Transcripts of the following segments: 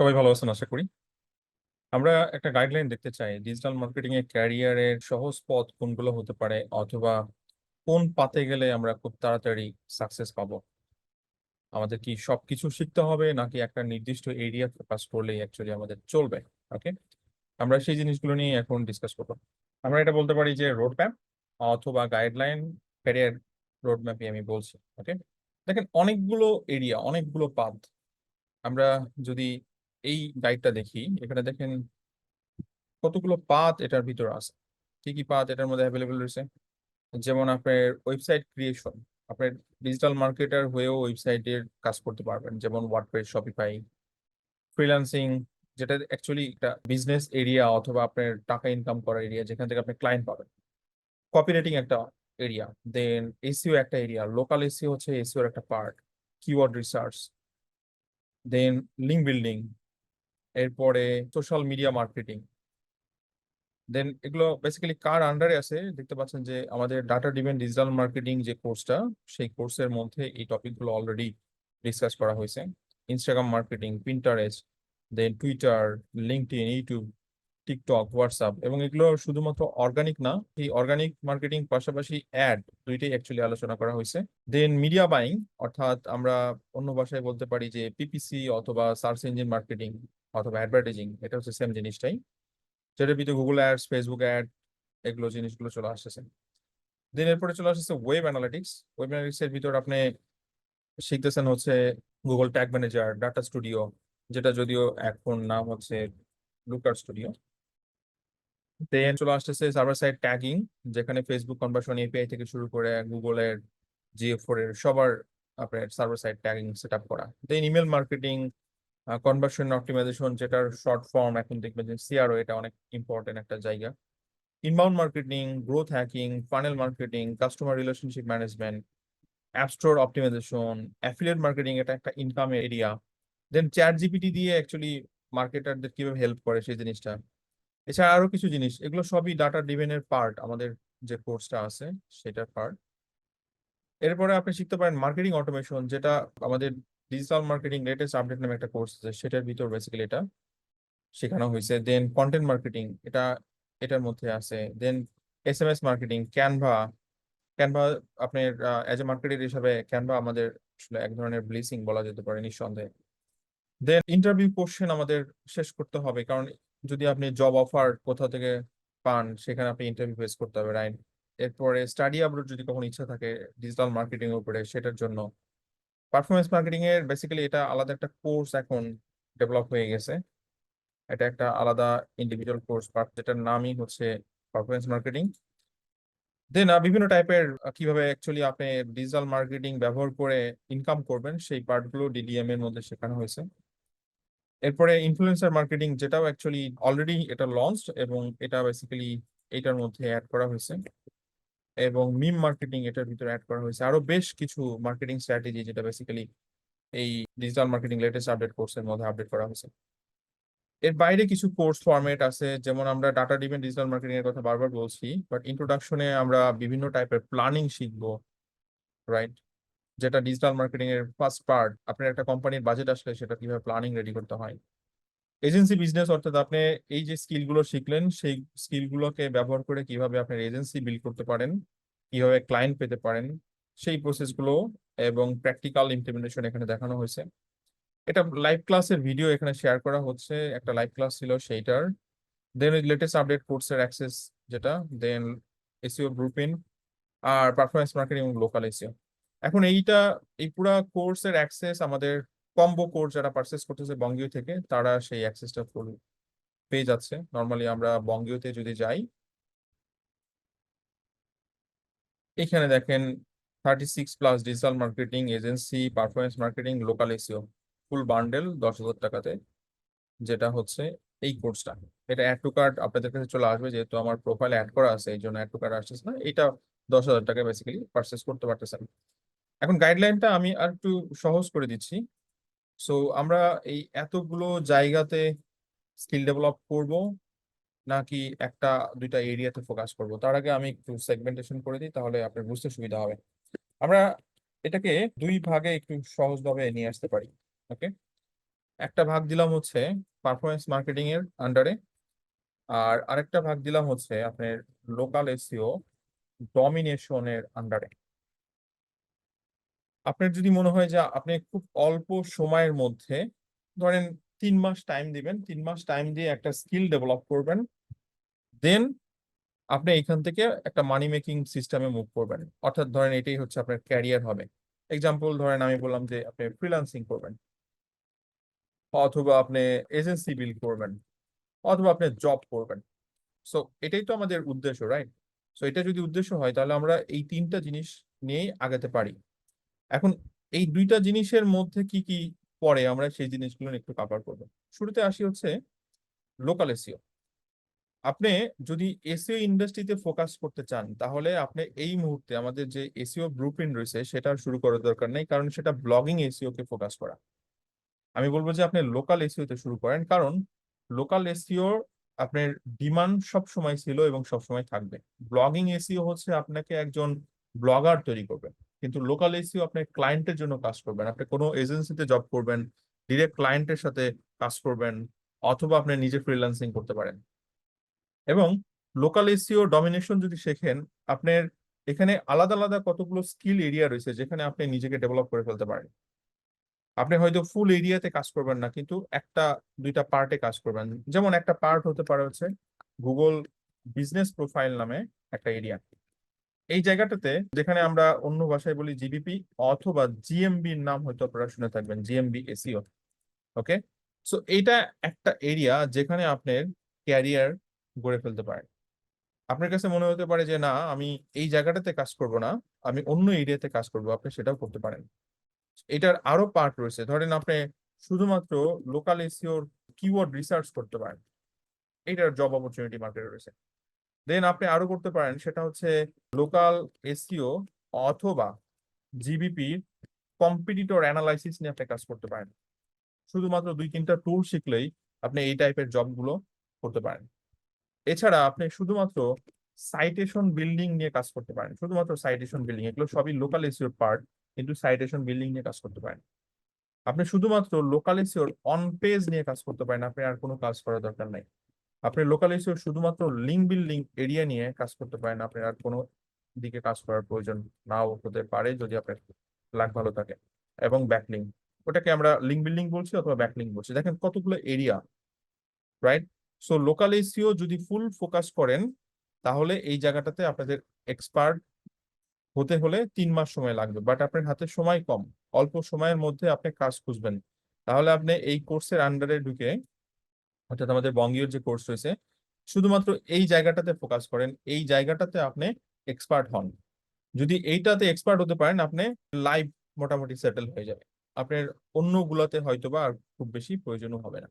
সবাই ভালো আছেন, আশা করি। আমরা একটা গাইডলাইন দেখতে চাই ডিজিটাল মার্কেটিং এর ক্যারিয়ারের সহজ পথ কোনগুলো হতে পারে, অথবা কোন পাতে গেলে আমরা খুব তাড়াতাড়ি সাকসেস পাবো? আমাদের কি সবকিছু শিখতে হবে, নাকি একটা নির্দিষ্ট এরিয়া ফোকাস করলেই অ্যাকচুয়ালি আমাদের চলবে? ওকে আমরা সেই জিনিসগুলো নিয়ে এখন ডিসকাস করব। আমরা এটা বলতে পারি যে রোড ম্যাপ অথবা গাইডলাইন ক্যারিয়ার রোড ম্যাপই আমি বলছি। ওকে দেখেন, অনেকগুলো এরিয়া অনেকগুলো পাথ আমরা যদি এই গাইডটা দেখি। এখানে দেখেন কতগুলো পাথ এটার ভিতরে আছে। কি কি পাথ এটার মধ্যে অ্যাভেলেবল রয়েছে? যেমন আপনার ওয়েবসাইট ক্রিয়েশন আপনার ডিজিটাল মার্কেটার হয়েও ওয়েবসাইটের কাজ করতে পারবেন। যেমন ওয়ার্ডপ্রেস শপিফাই ফ্রিল্যান্সিং যেটা অ্যাকচুয়ালি একটা বিজনেস এরিয়া অথবা আপনার টাকা ইনকাম করার এরিয়া যেখান থেকে আপনি ক্লায়েন্ট পাবেন। কপিরাইটিং একটা এরিয়া দেন এসিও একটা এরিয়া লোকাল এসিও হচ্ছে এসিওর একটা part keyword research then link building এরপরে সোশ্যাল মিডিয়া মার্কেটিং দেন এগুলো বেসিক্যালি কার আন্ডারে আছে? দেখতে পাচ্ছেন যে আমাদের ডাটা ডিভেন ডিজিটাল মার্কেটিং যে কোর্সটা সেই কোর্সের মধ্যে এই টপিকগুলো অলরেডি ডিসকাস করা হয়েছে। Instagram marketing Pinterest then Twitter LinkedIn YouTube TikTok WhatsApp এবং এগুলো শুধুমাত্র অর্গানিক না, এই অর্গানিক মার্কেটিং পাশাপাশি অ্যাড দুইটাই অ্যাকচুয়ালি আলোচনা করা হয়েছে। দেন মিডিয়া বাইং অর্থাৎ আমরা অন্য ভাষায় বলতে পারি যে পিপিসি অথবা সার্চ ইঞ্জিন মার্কেটিং অথবা অ্যাডভার্টাইজিং এটা হচ্ছে সেম জিনিসটাই। যেটার ভিতরে গুগল অ্যাডস ফেসবুক অ্যাড এগুলো জিনিসগুলো চলে আসতেছে। দেন এরপরে চলে আসতেছে ওয়েব অ্যানালিটিক্স ওয়েব অ্যানালিটিক্স এর ভিতর আপনি শিখতেছেন হচ্ছে Google tag manager data studio যেটা যদিও এখন নাম হচ্ছে লুকার স্টুডিও দেন চলে আসতেছে সার্ভার সাইড ট্যাগিং যেখানে ফেসবুক কনভার্সন এপিআই থেকে শুরু করে গুগলের জিও ফোর এর সবার আপনার server side tagging set up করা। Then email marketing conversion optimisation যেটার শর্ট ফর্ম এখন দেখবেন যে সিআরও এটা অনেক ইম্পর্টেন্ট একটা জায়গা। Inbound marketing growth hacking funnel marketing customer relationship management app store optimisation affiliate marketing এটা একটা income area then chat GPT দিয়ে অ্যাকচুয়ালি মার্কেটারদের কীভাবে হেল্প করে সেই জিনিসটা। এছাড়া আরও কিছু জিনিস, এগুলো সবই ডাটা ডিভেনের পার্ট আমাদের যে কোর্সটা আছে সেটার পার্ট এরপরে আপনি শিখতে পারেন মার্কেটিং অটোমেশন যেটা আমাদের ডিজিটাল মার্কেটিং লেটেস্ট আপডেট নামে একটা কোর্স আছে, সেটার ভিতর বেসিক্যালি এটা শেখানো হয়েছে। দেন কন্টেন্ট মার্কেটিং এটা, এটার মধ্যে আছে। Then S M S marketing Canva Canva আপনার অ্যাজ এ মার্কেটার হিসাবে ক্যানভা আমাদের আসলে এক ধরনের ব্লিসিং বলা যেতে পারে নিঃসন্দেহে। দেন ইন্টারভিউ কোশ্চেন আমাদের শেষ করতে হবে, কারণ যদি আপনি জব অফার কোথাও থেকে পান, সেখানে আপনি ইন্টারভিউ ফেস করতে হবে রাইট এরপরে স্টাডি আব্রোড যদি কখনো ইচ্ছা থাকে ডিজিটাল মার্কেটিং এর উপরে, সেটার জন্য। পারফরমেন্স মার্কেটিং এর বেসিক্যালি এটা আলাদা একটা কোর্স এখন ডেভেলপ হয়ে গেছে। এটা একটা আলাদা ইন্ডিভিজুয়াল কোর্স যেটার নামই হচ্ছে পারফরমেন্স মার্কেটিং দেন বিভিন্ন টাইপের কীভাবে অ্যাকচুয়ালি আপনি ডিজিটাল মার্কেটিং ব্যবহার করে ইনকাম করবেন, সেই পার্টগুলো ডিডিএম এর মধ্যে শেখানো হয়েছে। এরপরে ইনফ্লুয়েন্সার মার্কেটিং যেটাও অ্যাকচুয়ালি অলরেডি এটা লঞ্চ এবং এটা বেসিক্যালি এটার মধ্যে অ্যাড করা হয়েছে। এবং মিম মার্কেটিং এটার ভিতরে অ্যাড করা হয়েছে। আরও বেশ কিছু মার্কেটিং স্ট্র্যাটেজি যেটা বেসিক্যালি এই ডিজিটাল মার্কেটিং লেটেস্ট আপডেট কোর্সের মধ্যে আপডেট করা হয়েছে। এর বাইরে কিছু কোর্স ফরম্যাট আছে, যেমন আমরা ডাটা ডিপেন্ড ডিজিটাল মার্কেটিং এর কথা বারবার বলছি বাট ইন্ট্রোডাকশনে আমরা বিভিন্ন টাইপের প্ল্যানিং শিখব রাইট যেটা ডিজিটাল মার্কেটিং এর ফার্স্ট পার্ট আপনার একটা কোম্পানির বাজেট আসলে সেটা কীভাবে প্ল্যানিং রেডি করতে হয়। এজেন্সি বিজনেস অর্থাৎ আপনি এই যে স্কিলগুলো শিখলেন, সেই স্কিলগুলোকে ব্যবহার করে কীভাবে আপনার এজেন্সি বিল্ড করতে পারেন, কীভাবে ক্লায়েন্ট পেতে পারেন, সেই প্রসেসগুলো এবং প্র্যাকটিক্যাল ইমপ্লিমেন্টেশন এখানে দেখানো হয়েছে। এটা লাইভ ক্লাসের ভিডিও এখানে শেয়ার করা হচ্ছে, একটা লাইভ ক্লাস ছিল সেইটার। দেন লেটেস্ট আপডেট কোর্সের অ্যাক্সেস যেটা দেন এসিও গ্রুপিন আর পারফরমেন্স মার্কেটিং এবং লোকাল এসিও এখন এইটা, এই পুরা কোর্সের অ্যাক্সেস আমাদের কম্বো কোর্স যারা পারচেস করতেছে বঙ্গীয় থেকে, তারা সেই অ্যাক্সেসটা ফুল পেয়ে যাচ্ছে। নর্মালি আমরা বঙ্গীয়তে যদি যাই, এখানে দেখেন thirty six plus digital marketing agency performance marketing local SEO full bundle দশ হাজার টাকাতে, যেটা হচ্ছে এই কোর্সটা এটা অ্যাড টু কার্ড আপনাদের কাছে চলে আসবে, যেহেতু আমার প্রোফাইল অ্যাড করা আছে এই জন্য অ্যাড টু কার্ড আসতেছে না। এটা দশ হাজার টাকা বেসিক্যালি পারচেস করতে পারতেছেন। এখন গাইডলাইনটা আমি আর একটু সহজ করে দিচ্ছি। সো আমরা এই এতগুলো জায়গাতে স্কিল ডেভেলপ করব, নাকি একটা, দুইটা এরিয়াতে ফোকাস করব? তার আগে আমি একটু সেগমেন্টেশন করে দিই, তাহলে আপনার বুঝতে সুবিধা হবে। আমরা এটাকে দুই ভাগে একটু সহজভাবে নিয়ে আসতে পারি, ওকে? একটা ভাগ দিলাম হচ্ছে পারফরমেন্স মার্কেটিং এর আন্ডারে আর আরেকটা ভাগ দিলাম হচ্ছে আপনার লোকাল এসিও ডমিনেশনের আন্ডারে আপনার যদি মনে হয় যে আপনি খুব অল্প সময়ের মধ্যে, ধরেন তিন মাস টাইম দিবেন, তিন মাস টাইম দিয়ে একটা স্কিল ডেভেলপ করবেন দেন আপনি এখান থেকে একটা মানি মেকিং সিস্টেমে মুভ করবেন। অর্থাৎ ধরেন এটাই হচ্ছে আপনার ক্যারিয়ার হবে। এক্সাম্পল ধরেন আমি বললাম যে আপনি ফ্রিল্যান্সিং করবেন। অথবা আপনি এজেন্সি বিল করবেন, অথবা আপনি জব করবেন। সো এটাই তো আমাদের উদ্দেশ্য রাইট সো এটা যদি উদ্দেশ্য হয়, তাহলে আমরা এই তিনটা জিনিস নিয়েই আগাতে পারি। এখন এই দুইটা জিনিসের মধ্যে কি কি পরে আমরা সেই জিনিসগুলো একটু কভার করব। শুরুতে আসি হচ্ছে লোকাল এসিও আপনি যদি এসিও ইন্ডাস্ট্রিতে ফোকাস করতে চান, তাহলে আপনি এই মুহূর্তে আমাদের যে এসিও ব্লুপ্রিন্ট রয়েছে, সেটা শুরু করার দরকার নেই, কারণ সেটা ব্লগিং এসিও কে ফোকাস করা। আমি বলব যে আপনি লোকাল এসিওতে শুরু করেন, কারণ লোকাল এসিওর আপনার ডিমান্ড সব সময় ছিল এবং সব সময় থাকবে ব্লগিং এসিও হচ্ছে আপনাকে একজন ব্লগার তৈরি করবে। কিন্তু লোকাল এসিও আপনি ক্লায়েন্টের জন্য কাজ করবেন। আপনি কোনো এজেন্সিতে জব করবেন ডিরেক্ট ক্লায়েন্টের সাথে কাজ করবেন, অথবা আপনি নিজে ফ্রিল্যান্সিং করতে পারেন। এবং লোকাল এসিও ডমিনেশন যদি শেখেন, আপনার এখানে আলাদা আলাদা কতগুলো স্কিল এরিয়া রয়েছে যেখানে আপনি নিজেকে ডেভেলপ করে ফেলতে পারেন। আপনি হয়তো ফুল এরিয়াতে কাজ করবেন না, কিন্তু একটা, দুইটা পার্টে কাজ করবেন। যেমন একটা পার্ট হতে পারে হচ্ছে গুগল বিজনেস প্রোফাইল নামে একটা এরিয়া এই জায়গাটাতে যেখানে আমরা অন্য ভাষায় বলি জিবিপি অথবা জিএমবি নাম হয়তো আপনারা শুনে থাকবেন জিএমবি এসিও ওকে সো এইটা একটা এরিয়া যেখানে আপনার ক্যারিয়ার গড়ে ফেলতে পারেন আপনার কাছে মনে হতে পারে যে, না, আমি এই জায়গাটাতে কাজ করব না, আমি অন্য এরিয়াতে কাজ করব, আপনি সেটাও করতে পারেন। এটার আরও পার্ট রয়েছে। ধরেন আপনি শুধুমাত্র লোকাল এসিওর কিওয়ার্ড রিসার্চ করতে পারেন। এটার জব অপরচুনিটি মার্কেটে রয়েছে। দেন আপনি আরও করতে পারেন, সেটা হচ্ছে লোকাল এসিও অথবা জিবিপি কম্পিটিটর অ্যানালাইসিস নিয়ে আপনি কাজ করতে পারেন। শুধুমাত্র দুই, তিনটা টুল শিখলেই আপনি এই টাইপের জবগুলো করতে পারেন। এছাড়া আপনি শুধুমাত্র সাইটেশন বিল্ডিং নিয়ে কাজ করতে পারেন। শুধুমাত্র সাইটেশন বিল্ডিং এগুলো সবই লোকাল এসিওর পার্ট কিন্তু সাইটেশন বিল্ডিং নিয়ে কাজ করতে পারেন। আপনি শুধুমাত্র লোকাল এসিওর অন পেজ নিয়ে কাজ করতে পারেন, আপনি আর কোনো কাজ করার দরকার নাই। আপনি লোকাল এসিওর শুধুমাত্র লিঙ্ক বিল্ডিং এরিয়া নিয়ে কাজ করতে পারেন। আপনার আর কোনো দিকে কাজ করার প্রয়োজন নাও হতে পারে যদি আপনার লাক ভালো থাকে। এবং ব্যাকলিং ওটাকে আমরা লিঙ্ক বিল্ডিং বলছি অথবা ব্যাকলিং বলছি। দেখেন কতগুলো area right so local SEO যদি ফুল ফোকাস করেন, তাহলে এই জায়গাটাতে আপনাদের এক্সপার্ট হতে হলে তিন মাস সময় লাগবে। বাট আপনার হাতে সময় কম, অল্প সময়ের মধ্যে আপনি কাজ খুঁজবেন। তাহলে আপনি এই কোর্সের আন্ডারে ঢুকে অর্থাৎ আমাদের বঙ্গীয় যে কোর্স রয়েছে, শুধুমাত্র এই জায়গাটাতে ফোকাস করেন, এই জায়গাটাতে আপনি এক্সপার্ট হন। যদি এইটাতে এক্সপার্ট হতে পারেন, আপনি লাইভ মোটামুটি সেটেল হয়ে যাবে। আপনার অন্যগুলোতে হয়তো বা খুব বেশি প্রয়োজনও হবে না।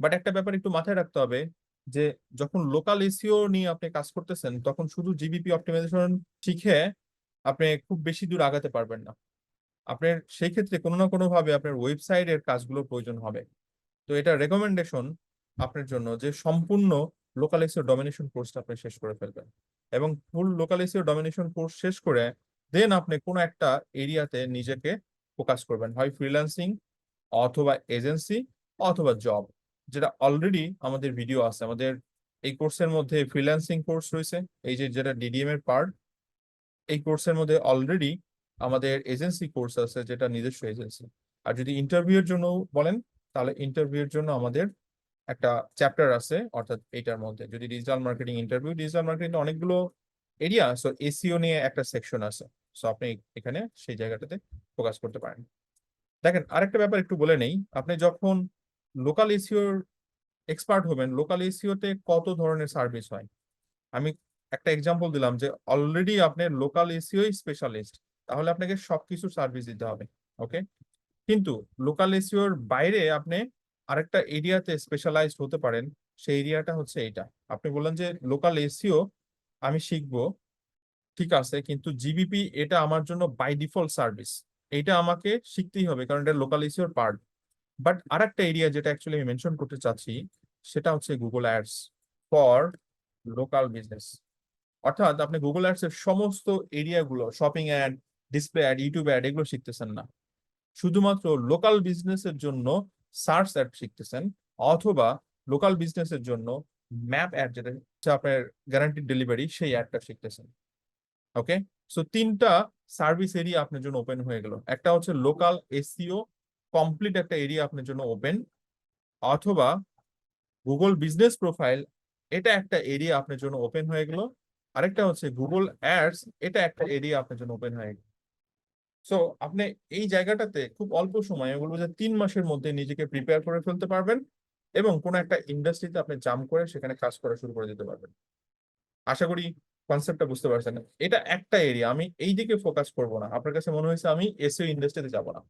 বাট একটা ব্যাপার একটু মাথায় রাখতে হবে যে, যখন লোকাল এসিও নিয়ে আপনি কাজ করতেছেন, তখন শুধু জিবিপি অপটিমাইজেশন শিখে আপনি খুব বেশি দূর আগাতে পারবেন না। আপনার সেই ক্ষেত্রে কোনো না কোনোভাবে আপনার ওয়েবসাইটের কাজগুলোর প্রয়োজন হবে। তো এটা রেকমেন্ডেশন আপনার জন্য যে সম্পূর্ণ লোকাল এসিও ডমিনেশন কোর্সটা আপনি শেষ করে ফেলবেন। এবং full local SEO domination course শেষ করে দেন আপনি কোনো একটা এরিয়াতে নিজেকে ফোকাস করবেন। হয় ফ্রিল্যান্সিং অথবা এজেন্সি অথবা জব যেটা অলরেডি আমাদের ভিডিও আছে। আমাদের এই কোর্সের মধ্যে ফ্রিল্যান্সিং কোর্স রয়েছে। এই যে যেটা ডিডিএম এর পার্ট এই কোর্সের মধ্যে অলরেডি আমাদের এজেন্সি কোর্স আছে, যেটা নিজস্ব এজেন্সি আর যদি ইন্টারভিউর জন্য বলেন, তাহলে ইন্টারভিউর জন্য আমাদের একটা চ্যাপ্টার আছে, অর্থাৎ এটার মধ্যে। যদি digital marketing interview digital marketing অনেকগুলো এরিয়া সো এসিও নিয়ে একটা সেকশন আছে। সো আপনি এখানে সেই জায়গাটাতে ফোকাস করতে পারেন। দেখেন, আরেকটা ব্যাপার একটু বলে নেই। আপনি যখন লোকাল এসিওর এক্সপার্ট হবেন লোকাল এসিওতে কত ধরনের সার্ভিস হয়? আমি একটা এক্সাম্পল দিলাম যে অলরেডি আপনি লোকাল এসিও স্পেশালিস্ট তাহলে আপনাকে সবকিছু সার্ভিস দিতে হবে ওকে কিন্তু লোকাল এসিওর বাইরে আপনি আরেকটা এরিয়াতে স্পেশালাইজড হতে পারেন, সেই এরিয়াটা হচ্ছে এইটা। আপনি বললেন যে লোকাল এসিও আমি শিখব, ঠিক আছে, কিন্তু জিবিপি এটা আমার জন্য বাই ডিফল্ট সার্ভিস এটা আমাকে শিখতেই হবে, কারণ এটা লোকাল এসিওর পার্ট বাট আরেকটা এরিয়া যেটা অ্যাকচুয়ালি আমি মেনশন করতে চাচ্ছি, সেটা হচ্ছে Google ads for local business অর্থাৎ আপনি গুগল অ্যাডস এর সমস্ত এরিয়াগুলো shopping ad display ad YouTube ad এগুলো শিখতেছেন না। শুধুমাত্র লোকাল বিজনেসের জন্য সার্চ অ্যাড শিখতেছেন অথবা লোকাল বিজনেসের জন্য ম্যাপ অ্যাড যেটা আপনার গ্যারান্টিড ডেলিভারি সেই অ্যাডটা শিখতেছেন। ওকে সো তিনটা সার্ভিস এরিয়া আপনার জন্য ওপেন হয়ে গেল। একটা হচ্ছে লোকাল এসিও কমপ্লিট একটা এরিয়া আপনার জন্য ওপেন অথবা গুগল বিজনেস প্রোফাইল এটা একটা এরিয়া আপনার জন্য ওপেন হয়ে গেল। আরেকটা হচ্ছে গুগল অ্যাডস এটা একটা এরিয়া আপনার জন্য ওপেন হয়ে গেল। সো আপনি এই জায়গাটাতে খুব অল্প সময়ে, বলব যে তিন মাসের মধ্যে নিজেকে প্রিপেয়ার করে ফেলতে পারবেন এবং কোন একটা ইন্ডাস্ট্রিতে আপনি জাম্প করে সেখানে কাজ করা শুরু করে দিতে পারবেন। আশা করি কনসেপ্টটা বুঝতে পারছেন। এটা একটা এরিয়া আমি এই দিকে ফোকাস করব না। আপনার কাছে মনে হয়েছে আমি এসইও ইন্ডাস্ট্রিতে যাব না।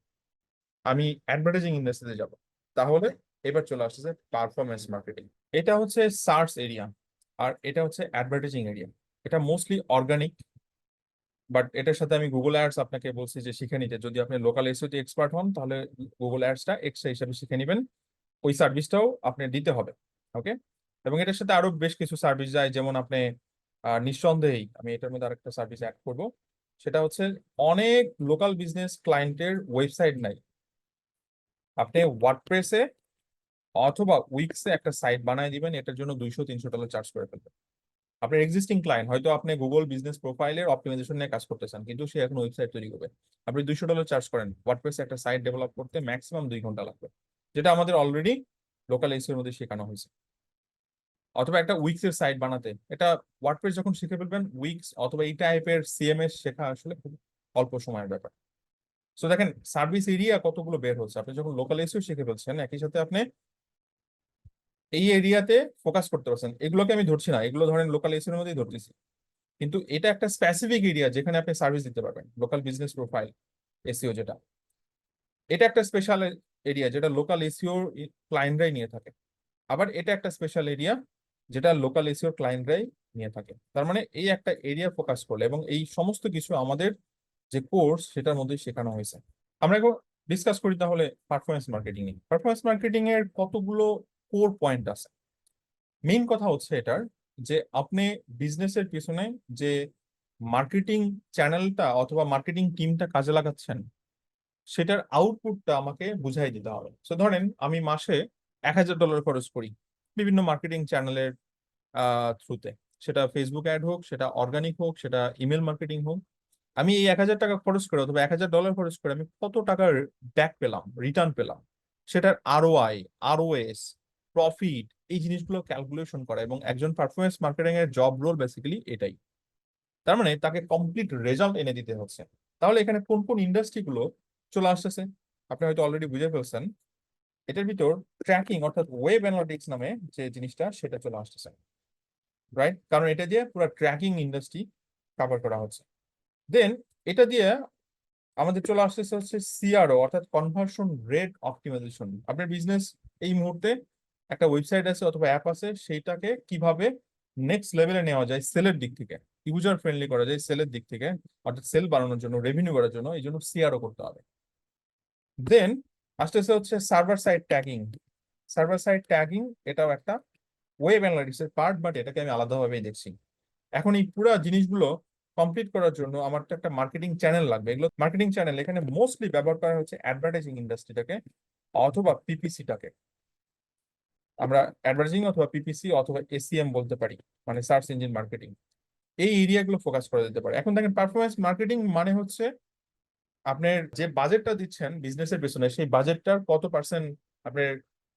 আমি অ্যাডভার্টাইজিং ইন্ডাস্ট্রিতে যাব। তাহলে এবার চলে আসতেছে পারফরমেন্স মার্কেটিং এটা হচ্ছে সার্চ এরিয়া আর এটা হচ্ছে অ্যাডভার্টাইজিং এরিয়া এটা মোস্টলি অর্গানিক বাট এটার সাথে আমি গুগল অ্যাডস আপনাকে বলছি যে শিখে নিতে। যদি আপনি লোকাল এসইতে এক্সপার্ট হন, তাহলে গুগল অ্যাডসটা এক্সট্রা হিসাবে শিখে নেবেন। ওই সার্ভিসটাও আপনি দিতে হবে ওকে এবং এটার সাথে আরও বেশ কিছু সার্ভিস যায়। যেমন আপনি নিঃসন্দেহেই আমি এটার মধ্যে আরেকটা সার্ভিস অ্যাড করব। সেটা হচ্ছে অনেক লোকাল বিজনেস ক্লায়েন্টের ওয়েবসাইট নাই। আপনি ওয়ার্ডপ্রেসে অথবা উইক্সে একটা সাইট বানায় দিবেন, এটার জন্য দুইশো তিনশো ডলার চার্জ করে ফেলবেন। আপনার এক্সিস্টিং ক্লায়েন্ট হয়তো আপনি গুগল বিজনেস প্রোফাইলের অপটিমাইজেশন নিয়ে কাজ করতেছেন, কিন্তু সে এখন ওয়েবসাইট তৈরি করবে। আপনি দুইশো ডলার চার্জ করেন ওয়ার্ডপ্রেসে একটা সাইট ডেভেলপ করতে ম্যাক্সিমাম দুই ঘণ্টা লাগবে, যেটা আমাদের অলরেডি লোকাল এসির মধ্যে শেখানো হয়েছে। অথবা একটা উইক্স এর সাইট বানাতে, এটা ওয়ার্ডপ্রেস যখন শিখে ফেলবেন উইক্স অথবা এই টাইপের সিএমএস শেখা আসলে খুব অল্প সময়ের ব্যাপার। সো দেখেন সার্ভিস এরিয়া কতগুলো বের হচ্ছে, আপনি যখন লোকাল এসিও শিখে ফেলছেন, একই সাথে আপনি এই এরিয়াতে ফোকাস করতে পারছেন। এগুলোকে আমি ধরছি না, এগুলো ধরেন লোকাল এসির মধ্যেই ধরতেছি। কিন্তু এটা একটা স্পেসিফিক এরিয়া যেখানে আপনি সার্ভিস দিতে পারবেন লোকাল বিজনেস প্রোফাইল এসিও যেটা। এটা একটা স্পেশাল এরিয়া যেটা লোকাল এসিও ক্লায়েন্টরাই নিয়ে থাকে। আবার এটা একটা স্পেশাল এরিয়া যেটা লোকাল এসিওর ক্লায়েন্টরাই নিয়ে থাকে। তার মানে এই একটা এরিয়া ফোকাস করলে এবং এই সমস্ত কিছু আমাদের যে কোর্স সেটার মধ্যে শেখানো হয়েছে। আমরা এখন ডিসকাস করি তাহলে পারফরমেন্স মার্কেটিং নিয়ে পারফরমেন্স মার্কেটিং এর কতগুলো কোর পয়েন্ট আছে। মেইন কথা হচ্ছে এটার যে, আপনি বিজনেসের পিছনে যে মার্কেটিং চ্যানেলটা অথবা মার্কেটিং টিমটা কাজে লাগাচ্ছেন, সেটার আউটপুটটা আমাকে বুঝাই দিতে হবে। সো ধরেন আমি মাসে এক হাজার ডলার খরচ করি বিভিন্ন মার্কেটিং চ্যানেলের থ্রুতে সেটা ফেসবুক অ্যাড হোক, সেটা অর্গানিক হোক, সেটা ইমেল মার্কেটিং হোক। আমি এই এক হাজার টাকা খরচ করে অথবা এক হাজার ডলার খরচ করে আমি কত টাকার ব্যাক পেলাম রিটার্ন পেলাম, সেটার আরও আই আরওএস প্রফিট এই জিনিসগুলো ক্যালকুলেশন করা এবং একজন পারফরমেন্স মার্কেটিং এর জব রোল বেসিক্যালি এটাই। তার মানে তাকে কমপ্লিট রেজাল্ট এনে দিতে হচ্ছে। তাহলে এখানে কোন কোন ইন্ডাস্ট্রি গুলো চলে আসতেছে? আপনি হয়তো অলরেডি বুঝে ফেলছেন। এটার ভিতর ট্র্যাকিং অর্থাৎ ওয়েব অ্যানালিটিক্স নামে যে জিনিসটা, সেটা চলে আসতেছে। রাইট কারণ এটা দিয়ে পুরো ট্র্যাকিং ইন্ডাস্ট্রি কভার করা হচ্ছে। দেন এটা দিয়ে আমাদের চলে আসতেছে হচ্ছে সিআরও অর্থাৎ কনভার্সন রেট অপটিমাইজেশন আপনার বিজনেস এই মুহূর্তে একটা ওয়েবসাইট আছে অথবা অ্যাপ আছে, সেইটাকে কীভাবে নেক্সট লেভেলে নেওয়া যায় সেলের দিক থেকে। ইউজার ফ্রেন্ডলি করা যায় সেলের দিক থেকে, অর্থাৎ সেল বাড়ানোর জন্য রেভিনিউ করার জন্য, এই জন্য সিআরও করতে হবে। দেন আস্তে আস্তে হচ্ছে server side tagging server side tagging এটাও একটা ওয়েব অ্যানালিটিক্স এর পার্ট বাট এটাকে আমি আলাদাভাবেই দেখছি। এখন এই পুরো জিনিসগুলো কমপ্লিট করার জন্য আমার তো একটা মার্কেটিং চ্যানেল লাগবে। এগুলো মার্কেটিং চ্যানেল এখানে মোস্টলি ব্যবহার করা হচ্ছে অ্যাডভার্টাইজিং ইন্ডাস্ট্রিটাকে অথবা পিপিসিটাকে আমরা অ্যাডভার্টাইজিং অথবা পিপিসি অথবা এসিএম বলতে পারি মানে সার্চ ইঞ্জিন মার্কেটিং এই এরিয়াগুলো ফোকাস করা যেতে পারে। এখন দেখেন পারফরমেন্স মার্কেটিং মানে হচ্ছে আপনার যে বাজেটটা দিচ্ছেন বিজনেসের পেছনে, সেই বাজেটটার কত পার্সেন্ট আপনার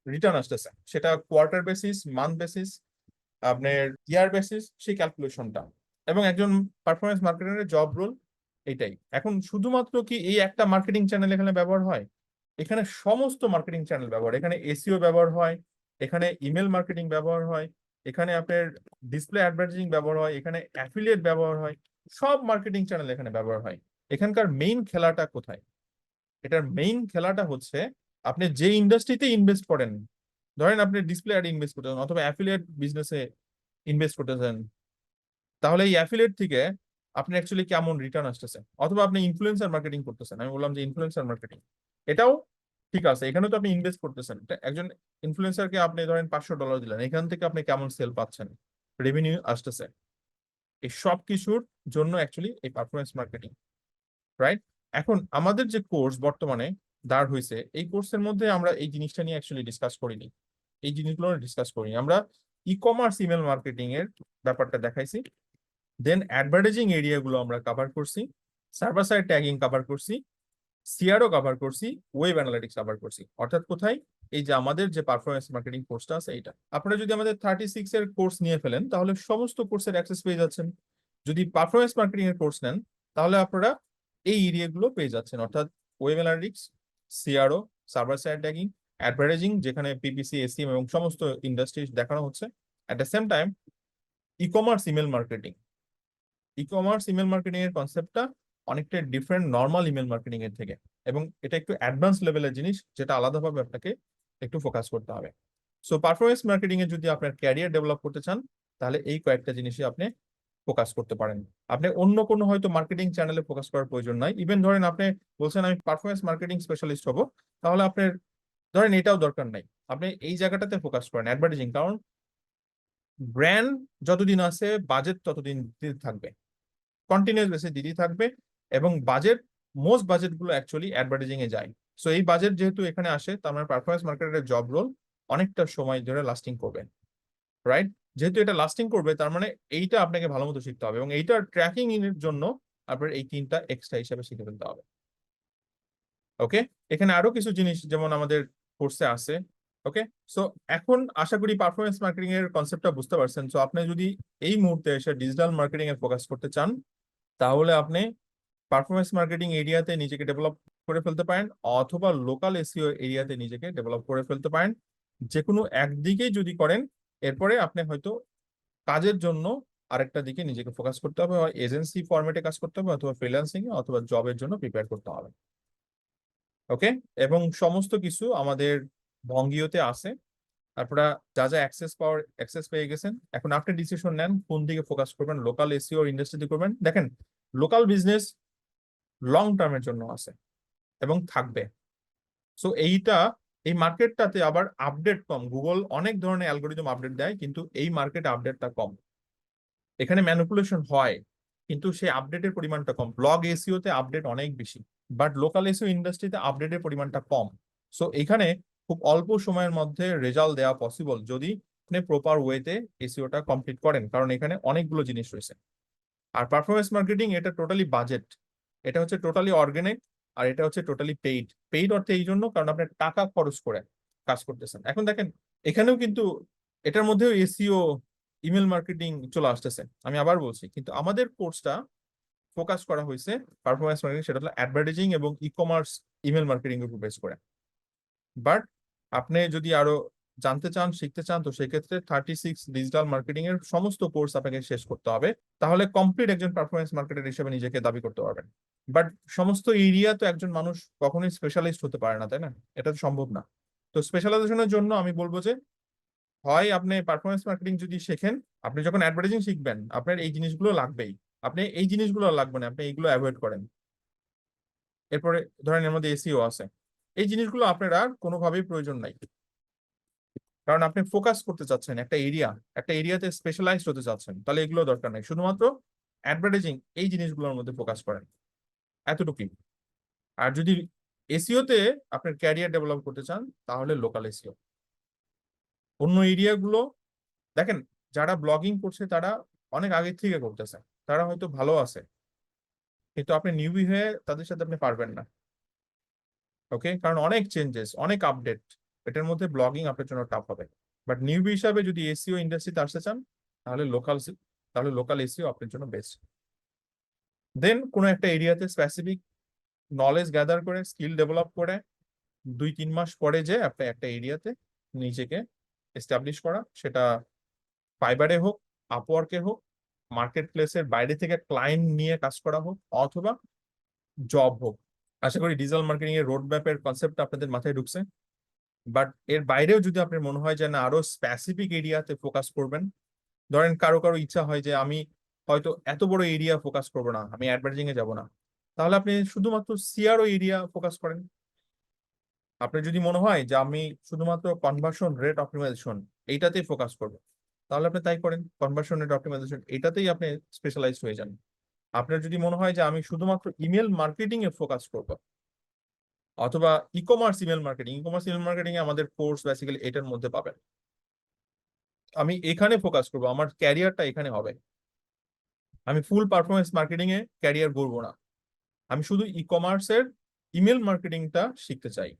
রিটার্ন আসতেছে। সেটা কোয়ার্টার বেসিস মান্থ বেসিস আপনার ইয়ার বেসিস সেই ক্যালকুলেশনটা এবং একজন পারফরমেন্স মার্কেটারের জব রোল এটাই। এখন শুধুমাত্র কি এই একটা মার্কেটিং চ্যানেল এখানে ব্যবহার হয়? এখানে সমস্ত মার্কেটিং চ্যানেল ব্যবহার এখানে এসিও ব্যবহার হয় এখানে ইমেল মার্কেটিং ব্যবহার হয়, এখানে আপনার ডিসপ্লে অ্যাডভার্টাইজিং ব্যবহার হয়, এখানে অ্যাফিলিয়েট ব্যবহার হয়, সব মার্কেটিং চ্যানেল এখানে ব্যবহার হয়। এখানকার মেইন খেলাটা কোথায়? এটার মেইন খেলাটা হচ্ছে আপনি যে ইন্ডাস্ট্রিতে ইনভেস্ট করেন, ধরেন আপনি ডিসপ্লে অ্যাড ইনভেস্ট করতেছেন অথবা অ্যাফিলিয়েট বিজনেসে ইনভেস্ট করতেছেন তাহলে এই অ্যাফিলিয়েট থেকে আপনি অ্যাকচুয়ালি কেমন রিটার্ন আসতেছে? অথবা আপনি ইনফ্লুয়েন্সার মার্কেটিং করতেছেন, আমি বললাম যে ইনফ্লুয়েন্সার মার্কেটিং এটাও ঠিক আছে এখানে তো আপনি ইনভেস্ট করতেছেন। একজন ইনফ্লুয়েন্সারকে আপনি ধরেন পাঁচশো ডলার দিলেন, এখান থেকে আপনি কেমন সেল পাচ্ছেন? রেভিনিউ আসতেছে। এই সব কিছুর জন্য অ্যাকচুয়ালি এই পারফরমেন্স মার্কেটিং রাইট এখন আমাদের যে কোর্স বর্তমানে দাঁড় হয়েছে এই কোর্সের মধ্যে আমরা এই জিনিসটা নিয়ে অ্যাকচুয়ালি ডিসকাস করিনি। এই জিনিসগুলো ডিসকাস করিনি। আমরা ই কমার্স ইমেল মার্কেটিং এর ব্যাপারটা দেখাইছি। দেন অ্যাডভার্টাইজিং এরিয়াগুলো আমরা কভার করছি। সার্ভার সাইড ট্যাগিং কভার করছি। সিআরও কভার করছি ওয়েব অ্যানালিটিক্স কভার করছি। অর্থাৎ কোথায়? এই যে আমাদের যে পারফরমেন্স মার্কেটিং কোর্সটা আছে এইটা। আপনারা যদি আমাদের থার্টি সিক্স এর কোর্স নিয়ে ফেলেন, তাহলে সমস্ত কোর্সের অ্যাক্সেস পেয়ে যাচ্ছেন। যদি পারফরমেন্স মার্কেটিং এর কোর্স নেন, তাহলে আপনারা এই এরিয়াগুলো পেয়ে যাচ্ছেন। অর্থাৎ web analytics CRO server side tagging advertising যেখানে পিপিসি এসিএম এবং সমস্ত ইন্ডাস্ট্রি দেখানো হচ্ছে। At the same time e commerce email marketing e commerce email marketing এর কনসেপ্টটা অনেকটা ডিফারেন্ট নর্মাল ইমেল মার্কেটিং এর থেকে। এবং এটা একটু অ্যাডভান্স লেভেলের জিনিস, যেটা আলাদাভাবে আপনাকে একটু ফোকাস করতে হবে। সো পারফরমেন্স মার্কেটিং এ যদি আপনার ক্যারিয়ার ডেভেলপ করতে চান, তাহলে এই কয়েকটা জিনিসই আপনি ফোকাস করতে পারেন। আপনি অন্য কোনো হয়তো মার্কেটিং চ্যানেলে ফোকাস করার প্রয়োজন নাই। ইভেন ধরেন আপনি বলছেন, আমি পারফরমেন্স মার্কেটিং স্পেশালিস্ট হব। তাহলে আপনার, ধরেন এটাও দরকার নাই। আপনি এই জায়গাটাতে ফোকাস করেন অ্যাডভার্টাইজিং কারণ ব্র্যান্ড যতদিন আছে বাজেট ততদিন দিতে থাকবে। কন্টিনিউস বেসে দিদি থাকবে। এবং বাজেট মোস্ট বাজেটগুলো অ্যাকচুয়ালি অ্যাডভার্টাইজিং এ যায়। সো এই বাজেট যেহেতু এখানে আসে, তার মানে পারফরমেন্স মার্কেটের জব রোল অনেকটা সময় ধরে লাস্টিং করবে। রাইট যেহেতু এটা লাস্টিং করবে, তার মানে এইটা আপনাকে ভালো মতো শিখতে হবে এবং এইটার ট্র্যাকিং এর জন্য আপনার এই তিনটা এক্সট্রা হিসাবে শিখে ফেলতে হবে। ওকে এখানে আরও কিছু জিনিস যেমন আমাদের কোর্সে আছে। ওকে সো এখন আশা করি পারফরমেন্স মার্কেটিং এর কনসেপ্টটা বুঝতে পারছেন। সো আপনি যদি এই মুহূর্তে এসে ডিজিটাল মার্কেটিং এ ফোকাস করতে চান, তাহলে আপনি পারফরমেন্স মার্কেটিং এরিয়াতে নিজেকে ডেভেলপ করে ফেলতে পারেন, অথবা লোকাল এসিও এরিয়াতে নিজেকে ডেভেলপ করে ফেলতে পারেন। যে কোনো একদিকেই যদি করেন, এরপরে আপনি হয়তো কাজের জন্য আরেকটা দিকে নিজেকে ফোকাস করতে হবে এজেন্সি ফরম্যাটে কাজ করতে হবে, অথবা ফ্রিল্যান্সিং অথবা জবের জন্য প্রিপেয়ার করতে হবে। ওকে এবং সমস্ত কিছু আমাদের ভঙ্গিওতে আছে। আপনারা যা যা অ্যাক্সেস পাওয়ার অ্যাক্সেস পেয়ে গেছেন। এখন আপনি ডিসিশন নেন, কোন দিকে ফোকাস করবেন লোকাল এসিও ইন্ডাস্ট্রিতে করবেন। দেখেন লোকাল বিজনেস লং টার্মের জন্য আছে এবং থাকবে। সো এইটা, এই মার্কেটটাতে আবার আপডেট কম। গুগল অনেক ধরনের অ্যালগোরিদম আপডেট দেয়, কিন্তু এই মার্কেট আপডেটটা কম। এখানে ম্যানিপুলেশন হয়, কিন্তু সেই আপডেটের পরিমাণটা কম। ব্লগ এসিওতে আপডেট অনেক বেশি বাট লোকাল এসিও ইন্ডাস্ট্রিতে আপডেটের পরিমাণটা কম। সো এখানে খুব অল্প সময়ের মধ্যে রেজাল্ট দেওয়া পসিবল যদি আপনি প্রপার ওয়েতে এসিওটা কমপ্লিট করেন, কারণ এখানে অনেকগুলো জিনিস রয়েছে। আর পারফরমেন্স মার্কেটিং এটা টোটালি বাজেট এটা হচ্ছে টোটালি অর্গানিক আর এটা হচ্ছে টোটালি পেইড পেইড অর্থে এই জন্য কারণ আপনার টাকা খরচ করে কাজ করতেছেন। এখন দেখেন, এখানেও কিন্তু এটার মধ্যেও এসিও ইমেল মার্কেটিং চলে আসতেছে। আমি আবার বলছি, কিন্তু আমাদের কোর্সটা ফোকাস করা হয়েছে পারফরমেন্স মার্কেটিং সেটা হলো অ্যাডভার্টাইজিং এবং ই কমার্স ইমেল মার্কেটিং এর উপর বেস করে। বাট আপনি যদি আরও জানতে চান, শিখতে চান, তো সেক্ষেত্রে থার্টি সিক্স ডিজিটাল মার্কেটিং এর সমস্ত কোর্স আপনাকে শেষ করতে হবে। তাহলে কমপ্লিট একজন পারফরমেন্স মার্কেটার হিসেবে নিজেকে দাবি করতে পারবেন। বাট সমস্ত এরিয়া তো একজন মানুষ কখনোই স্পেশালিস্ট হতে পারে না, তাই না? এটা তো সম্ভব না। তো স্পেশালাইজেশনের জন্য আমি বলব যে, হয় আপনি পারফরমেন্স মার্কেটিং যদি শেখেন, আপনি যখন অ্যাডভার্টাইজিং শিখবেন, আপনার এই জিনিসগুলো লাগবেই। আপনি এই জিনিসগুলো লাগবে না, আপনি এইগুলো অ্যাভয়েড করেন। এরপরে ধরেন এর মধ্যে এসিও আছে। এই জিনিসগুলো আপনার আর কোনোভাবেই প্রয়োজন নাই। কারণ আপনি ফোকাস করতে চাচ্ছেন একটা এরিয়া একটা এরিয়াতে স্পেশালাইজড হতে চাচ্ছেন, তাহলে এগুলো দরকার নাই। শুধুমাত্র অ্যাডভার্টাইজিং এই জিনিসগুলোর মধ্যে ফোকাস করেন, এতটুকুই। আর যদি এসিওতে আপনার ক্যারিয়ার ডেভেলপ করতে চান, তাহলে লোকাল এসিও অন্য এরিয়াগুলো দেখেন, যারা ব্লগিং করছে, তারা অনেক আগে থেকে করতেছে, তারা হয়তো ভালো আছে, কিন্তু আপনি নিউবি হয়ে তাদের সাথে আপনি পারবেন না। ওকে কারণ অনেক চেঞ্জেস অনেক আপডেট এটার মধ্যে ব্লগিং আপনার জন্য টাফ হবে। বাট নিউবি হিসাবে যদি এসিও ইন্ডাস্ট্রিতে আসতে চান, তাহলে লোকাল তাহলে লোকাল এসিও আপনার জন্য বেস্ট দেন কোনো একটা এরিয়াতে স্পেসিফিক নলেজ গ্যাদার করে স্কিল ডেভেলপ করে, দুই তিন মাস পরে যে আপনি একটা এরিয়াতে নিজেকে এস্টাবলিশ করা, সেটা ফাইবারে হোক আপওয়ার্কে হোক মার্কেট প্লেসের বাইরে থেকে ক্লায়েন্ট নিয়ে কাজ করা হোক, অথবা জব হোক। আশা করি ডিজিটাল মার্কেটিং এর রোড ম্যাপের কনসেপ্ট আপনাদের মাথায় ঢুকছে। বাট এর বাইরেও যদি আপনার মনে হয় যে না, আরও স্পেসিফিক এরিয়াতে ফোকাস করবেন, ধরেন কারও কারও ইচ্ছা হয় যে আমি হয়তো এত বড় এরিয়া ফোকাস করব না, আমি অ্যাডভার্টাইজিং এ যাব না, তাহলে আপনি শুধুমাত্র সিআরও এরিয়া ফোকাস করেন। আপনার যদি মনে হয় যে আমি শুধুমাত্র কনভার্সন রেট অপটিমাইজেশন এইটাতেই ফোকাস করব, তাহলে আপনি তাই করেন কনভার্সন রেট অপটিমাইজেশন এটাতেই আপনি স্পেশালাইজড হয়ে যান। আপনার যদি মনে হয় যে আমি শুধুমাত্র ইমেল মার্কেটিং এ ফোকাস করব অথবা e commerce email marketing e commerce email marketing আমাদের কোর্স বেসিক্যালি এটার মধ্যে পাবেন। আমি এখানে ফোকাস করব, আমার ক্যারিয়ারটা এখানে হবে। আমি ফুল পারফরমেন্স মার্কেটিং এ ক্যারিয়ার গড়বো না। আমি শুধু ই কমার্সের ইমেল মার্কেটিংটা শিখতে চাই।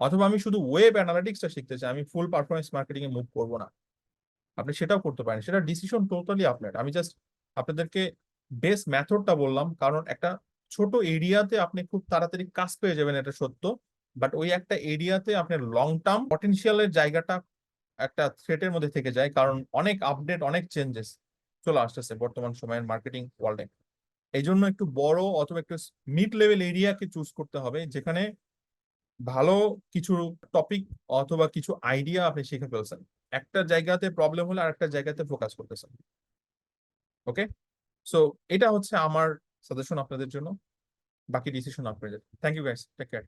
অথবা আমি শুধু ওয়েব অ্যানালিটিক্সটা শিখতে চাই, আমি ফুল পারফরমেন্স মার্কেটিং এ মুভ করব না। আপনি সেটাও করতে পারেন সেটা ডিসিশন টোটালি আপনার। আমি জাস্ট আপনাদেরকে বেস্ট মেথডটা বললাম, কারণ একটা ছোট এরিয়াতে আপনি খুব তাড়াতাড়ি কাজ পেয়ে যাবেন, এটা সত্য। বাট ওই একটা এরিয়াতে আপনার লং টার্ম পটেনশিয়ালের জায়গাটা একটা থ্রেটের মধ্যে থেকে যায়, কারণ অনেক আপডেট অনেক চেঞ্জেস চলে আসতেছে বর্তমান সময়ের মার্কেটিং ওয়ার্ল্ডে এই জন্য একটু বড় অথবা একটু মিড লেভেল এরিয়াকে চুজ করতে হবে, যেখানে ভালো কিছু টপিক অথবা কিছু আইডিয়া আপনি শিখে ফেলছেন। একটা জায়গাতে প্রবলেম হলে আরেকটা জায়গাতে ফোকাস করতেছেন। ওকে সো এটা হচ্ছে আমার সাজেশন আপনাদের জন্য বাকি ডিসিশন আপনাদের। Thank you guys take care